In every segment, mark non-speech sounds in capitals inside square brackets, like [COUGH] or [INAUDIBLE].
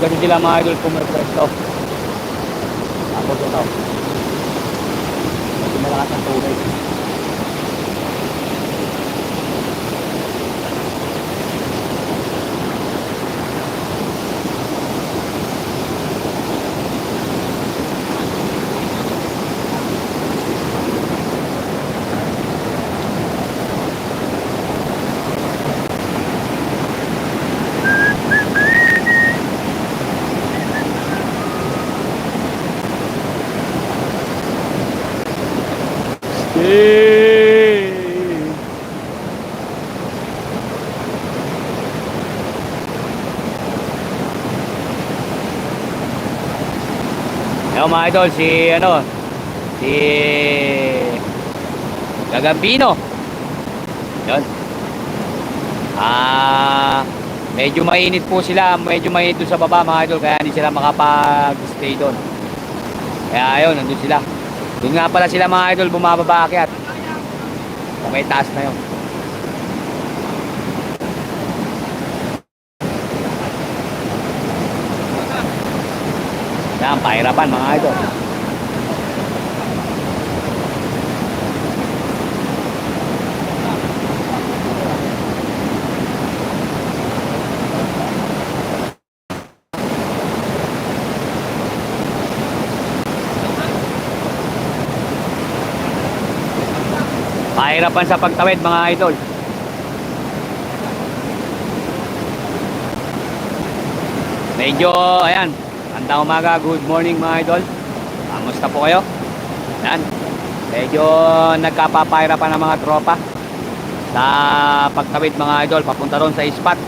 Kasi sila mga idol pumipwesto. Tapos ito. Medyo malakas ang tubig. Yo mga idol, si ano, si Gagambino. Yun. Ah, medyo mainit po sila, medyo mainit doon sa baba mga idol, kaya hindi sila makapag-stay doon. Kaya ayun, nandun sila. Doon nga pala sila mga idol, bumababa akyat. May taas na yun. Yan, pahirapan mga idol. Pahirapan sa pagtawid mga idol. Medyo, ayan, Andang umaga, good morning mga idol. Kamusta po kayo? Yan. Medyo nagkapapahirapan ng mga tropa sa pagtawid mga idol papunta ron sa spot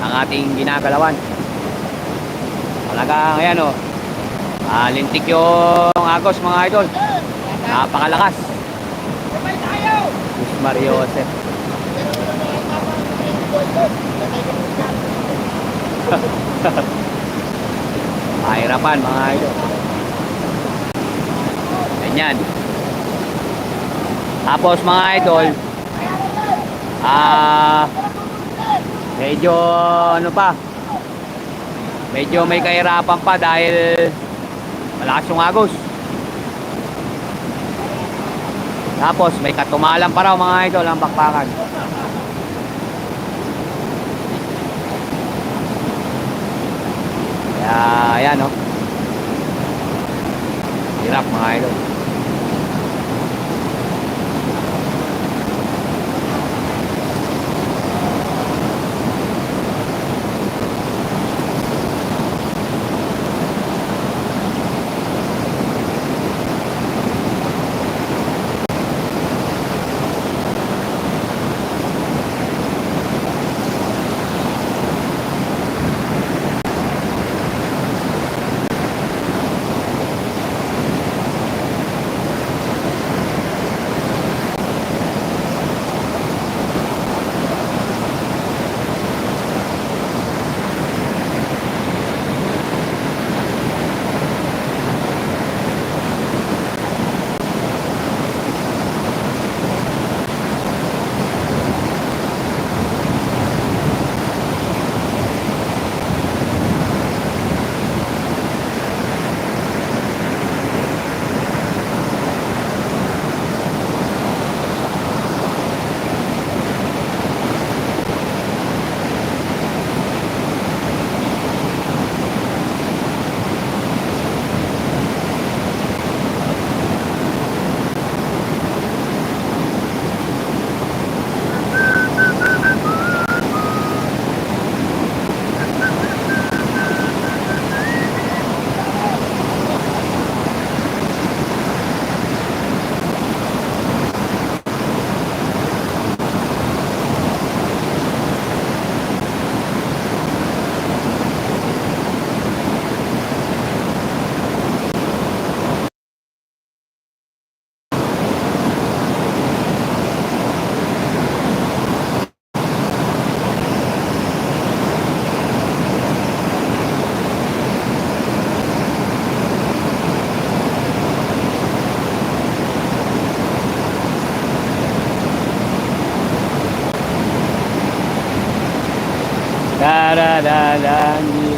ng ating ginagalawan. Talagang ayan o. Ah, lintik yung agos mga idol. Napakalakas. Sus Mario Joseph. [LAUGHS] Mahirapan mga idol. Ganyan. Tapos mga idol, ah, medyo ano pa, medyo may kahirapan pa dahil malakas yung agos. Tapos may katumalan pa raw mga idol ang bakbakan. da da da da